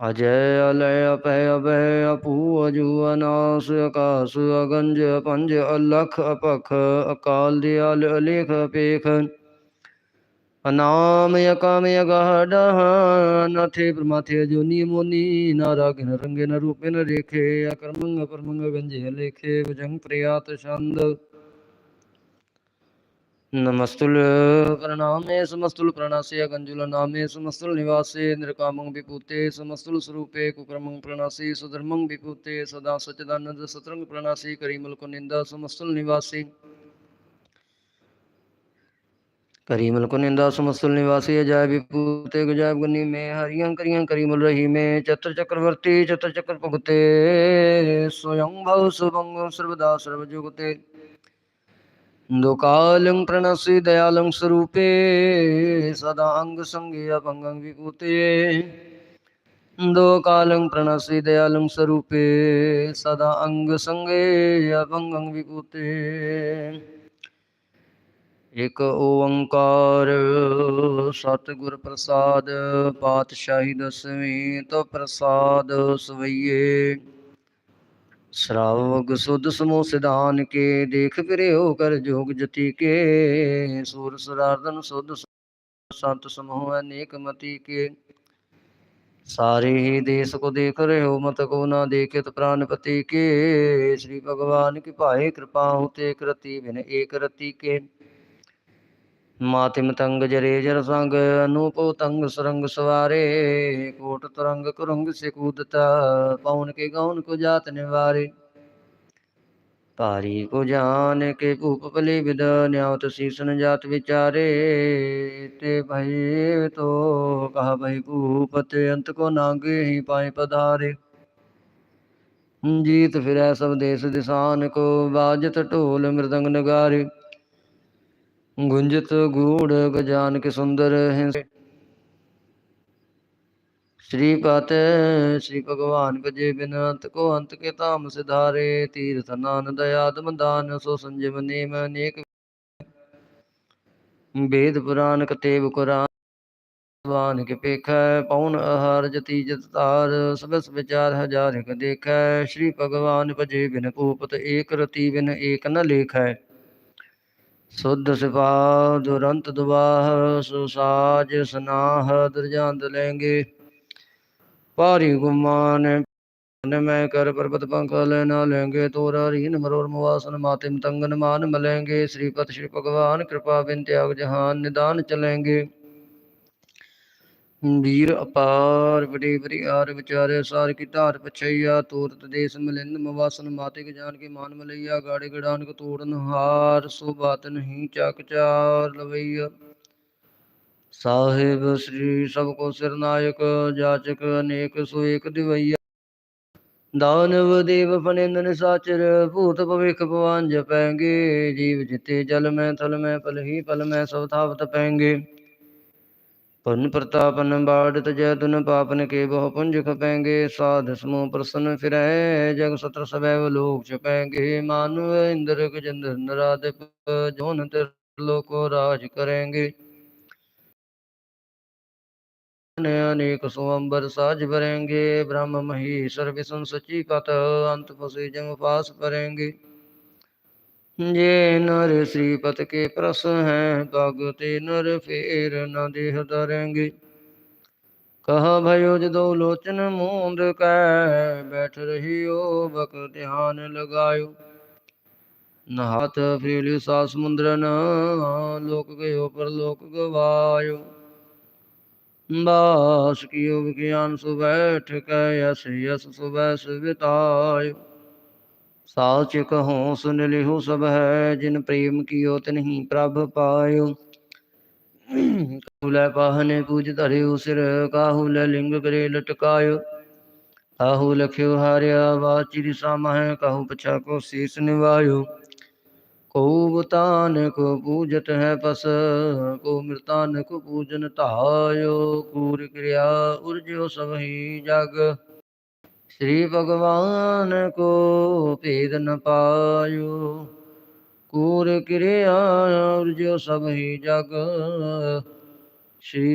ਅਜੈ ਅਲੈ ਅਪੈ ਅਭੈ ਅਪੂ ਅਜੂ ਅਨਾਸ ਆਕਾਸ ਅਗੰਜ ਪੰਜ ਅਲਖ ਅਪਖ ਅਕਾਲ ਦਿਆਲ ਅਲੇਖ ਅਪੇਖ ਅਨਾਮ ਯਕਾਮ ਯਗਾਡਹ ਨਥੇ ਪ੍ਰਮਾਥੇ ਜੋਨੀ ਮੋਨੀ ਨਾਰਾਗਨ ਰੰਗੇ ਨ ਰੂਪੇ ਨ ਰੇਖੇ ਅਕਰਮੰਗ ਅਪਰਮੰਗ ਗੰਜੇ ਲੇਖੇ ਵਜੰਗ ਪ੍ਰਿਆਤ ਛੰਦ। ਨਮਸਤੁਲ ਪ੍ਰਣਾਮੇ ਸਮਸਤੁਲ ਪ੍ਰਣਾਸੇ ਗੰਜੁਲ ਨਾਮੇ, ਸਮਸਤੁਲ ਨਿਵਾਸੇ ਨਿਰਕਾਮੰ ਵਿਪੂਤੇ ਸਮਸਤੁਲ ਸਰੂਪੇ ਕੁਕਰਮੰ ਪ੍ਰਣਾਸੀ, ਸੁਧਰਮੰ ਵਿਪੂਤੇ ਸਦਾ ਸਚਦਾਨੰਦ ਸਤਰੰਗ ਪ੍ਰਣਾਸੀ, ਕਰੀ ਮੁਲਕ ਨਿੰਦਾ, ਸਮਸਤੁਲ ਨਿਵਾਸੀ। ਕਰੀ ਮੁਲਕ ਨਿੰਦਾ, ਸਮਸਤੁਲ ਨਿਵਾਸੀ ਅਜਾਇ ਵਿਪੂਤੇ ਗਜਾਇ ਗੁਨੀ ਮੇ, ਹਰੀਆਂ ਕਰੀਆਂ ਕਰੀ ਮੁਲ ਰਹੀ ਮੇ, ਚਤੁਰ ਚੱਕਰਵਰਤੀ ਚਤੁਰ ਚੱਕਰ ਭੁਗਤੇ ਸੋਯੰ ਭਉ ਸੁਭੰਗ ਸਰਬਦਾ ਸਰਬ ਜੁਗਤੇ ਦੁਕਾਲੰ ਪ੍ਰਣਸੀ ਦਇਆਲੰ ਸਰੂਪੇ, ਸਦਾ ਅੰਗ ਸੰਗੇ ਅਭੰਗੰ ਵਿਭੂਤੇ। ਦੋ ਕਾਲੰ ਪ੍ਰਣਸੀ ਦਇਆਲੰ ਸਰੂਪੇ, ਸਦਾ ਅੰਗ ਸੰਗੇ ਅਭੰਗੰ ਵਿਭੂਤੇ। ਇਕ ਓੰਕਾਰ ਸਤਿਗੁਰ ਪ੍ਰਸਾਦ, ਪਾਤਸ਼ਾਹੀ ਦਸਵੀਂ ਤੋ ਪ੍ਰਸਾਦ ਸਵਈਏ। ਸ਼ਰਾਵਗ ਸੁਧ ਸਮੂਹ ਸਿਧਾਨ ਕੇ, ਦੇਖ ਫਿਰਿਓ ਕਰ ਜੋਗ ਜਤੀ ਕੇ। ਸੂਰ ਸਰਾਰਦਨ ਸੁਧ ਸੰਤ ਸਮੂਹ ਅਨੇਕ ਮਤੀ ਕੇ। ਸਾਰੇ ਹੀ ਦੇਸ ਕੋ ਦੇਖ ਰਹਿਓ ਮਤ ਕੋ ਨਾ ਦੇਖਿਤ ਪ੍ਰਾਨਪਤੀ ਕੇ। ਸ੍ਰੀ ਭਗਵਾਨ ਕੀ ਭਾਏ ਕਿਰਪਾ ਹੋਤੇ ਕਰਤੀ ਬਿਨ ਏਕ ਰਤੀ ਕੇ। ਮਾਤਿਮ ਤੰਗ ਜਰੇ ਜਰ ਸੰਗ, ਅਨੂਪੋ ਤੰਗ ਸਰੰਗ ਸਵਾਰੇ। ਕੋਟ ਤਰੰਗ ਕਰੰਗ ਸੇ ਕੂਦਤਾ, ਪਉਨ ਕੇ ਗਉਨ ਕੋ ਜਾਤ ਨਿਵਾਰੇ। ਭਾਰੀ ਕੋ ਜਾਨ ਕੇ ਭੂਪ ਭਲੇ ਵਿਦ, ਨਿਆਉਤ ਸੀਸਨ ਜਾਤ ਵਿਚਾਰੇ। ਤੇ ਭਈ ਤੋ ਕਹ ਭਈ ਤੇ ਅੰਤ ਕੋ ਨਾਗੇ ਹੀ ਪਾਏ ਪਧਾਰੇ। ਜੀਤ ਫਿਰੈ ਸਭ ਦੇਸ ਦਿਸਾਨ ਕੋ, ਬਾਜਤ ਢੋਲ ਮ੍ਰਿਦੰਗ ਨਗਾਰੇ। गुंजित गूढ़ गजान के सुंदर हैं श्री पाते, श्री भगवान गजे बिन अंत को अंत के ताम सिधारे, तीर्थ नान दयादम दान, सो संजीव नेम अनेक। वेद पुराण कतेब कुरान, भगवान के पेख पौन आहार जति जतार सब विचार हज़ार देख। श्री भगवान भजे बिन पूपत एक रति बिन एक न लेख। है ਸੁਧ ਸਿਪਾ ਦੁਰੰਤ ਦੁਬਾਹ ਸੁਸਾਜ ਸਨਾਹ ਦਰਜੰਦ ਲੈਂਗੇ ਪਾਰੀ ਗੁਮਾਨ ਨ ਮੈਂ ਕਰ ਪਰਬਤ ਪੰਕਲ ਨ ਲੈਂਗੇ ਤੋਰਾ ਰੀਨ ਮਰੋਰ ਮਵਾਸਨ ਮਾਤਿਮ ਤੰਗਨ ਮਾਨ ਮਲੇਂਗੇ श्रीपत श्री भगवान कृपा बिन त्याग जहान निदान चलेंगे ਵੀਰ ਅਪਾਰ ਬੜੀ ਬੜੀ ਆਰ ਵਿਚਾਰੇ, ਸਾਰ ਕੀ ਧਾਰ ਪਛਈਆ, ਤੂਰਤ ਦੇਸ ਮਲਿੰਦ ਮਵਾਸਨ ਮਾਤਿਕ ਜਾਨ ਕੇ ਮਾਨ ਮਲਈਆ, ਗਾੜੇ ਗੜਾਨ ਕੋ ਤੋੜਨ ਹਾਰ, ਸੋ ਬਾਤ ਨਹੀਂ ਚੱਕ ਚਾਰ ਲਵਈਆ। ਸਾਹਿਬ ਸ੍ਰੀ ਸਭ ਕੋ ਸਿਰ ਜਾਚਕ ਅਨੇਕ ਸੋ ਏਕ ਦਿਵਈਆ। ਦਾਨਵ ਦੇਵ ਫਨਿੰਦਨ ਸਾਚਰ, ਭੂਤ ਭਵਿਖ ਭਵਾਨ ਜਪੈਂਗੇ। ਜੀਵ ਜਿਤੇ ਜਲ ਮੈਂ ਥਲ ਮੈਂ, ਪਲ ਹੀ ਪਲ ਮੈਂ ਸਭ ਥਾਵ ਤਪੈਂਗੇ ਪਨ ਪ੍ਰਤਾਪਨ ਬਾੜ ਤਜੈ ਤੁਨ ਪਾਪਨ ਕੇ ਬਹੁ ਪੁੰਜ ਖਪੈਂਗੇ ਸਾਧ ਸਮੂਹ ਪ੍ਰਸਨ ਫਿਰੈ ਜਗ ਸਤਰ ਸਵੈ ਲੋਕ ਛਪੈਂਗੇ ਮਾਨਵ ਇੰਦਰ ਗਜੰਦਰ ਨਰਾਦਿਪ ਜੋਨ ਤਿਰ ਲੋਕੋ ਰਾਜ ਕਰੇਂਗੇ अनेक सोअंबर साज भरेंगे ब्रह्म महेश्वर विष्णु सची पत अंत फसे जम पास परेंगे ਜੇ ਨਰ ਸ੍ਰੀ ਪਤ ਕੇ ਪ੍ਰਸ ਹੈ ਪਗ ਤੇ ਨਰ ਫੇਰ ਨ ਦੇਹ ਦਰੰਗੇ ਕਹਾ ਭਇਓ ਜਦੋ ਲੋਚਨ ਮੂੰਦ ਕੈ ਬੈਠ ਰਹੀਓ, ਬਕ ਧਿਆਨ ਲਗਾਇਓ। ਨਹਾਤ ਫਰੀਲੀ ਸਾ ਸਮੁੰਦਰਨ, ਲੋਕ ਗਇਓ ਪਰਲੋਕ ਗਵਾਇਓ। ਬਾਸ ਕੀਓ ਵਿਗਿਆਨ ਸੁਬੈਠ ਕੈ ਅਸ ਯਸ ਸੁਬੈ ਸੁਵਿਤਾਇਓ ਸਾਚ ਕਹੋ ਸੁਨ ਲਿਹੁ ਸਭ ਹੈ, ਜਿਨ ਪ੍ਰੇਮ ਕੀਓ ਤਿਨਹੀ ਪ੍ਰਭ ਪਾਇਓ। ਕਹੁ ਲੈ ਪਾਹਨੇ ਪੂਜ ਧਰਿਓ ਸਿਰ, ਕਾਹੂ ਲੈ ਲਿੰਗ ਕਰੇ ਲਟਕਾਇਓ। ਕਾਹੂ ਲਖਿਓ ਹਾਰਿਆ ਵਾਚਿ ਦਿਸਾ ਮਹਿ, ਕਾਹੂ ਪਛਾ ਕੋ ਸੀਸ ਨਿਵਾਇਓ। ਕੋ ਬਤਾਨ ਕੋ ਪੂਜਤ ਹੈ ਪਸ ਕੋ ਮਿਰਤਾਨ ਕੋ ਪੂਜਨ ਧਾਇਓ। ਕੂਰ ਕਿਰਿਆ ਉਰਜਿਓ ਸਭਈ ਜਗ। ਸ੍ਰੀ ਭਗਵਾਨ ਕੋ ਭੇਦ ਨ ਪਾਇਓ। ਕੂਰ ਕਿਰਿਆ ਜੋ ਸਭ ਹੀ ਜਗ। ਸ੍ਰੀ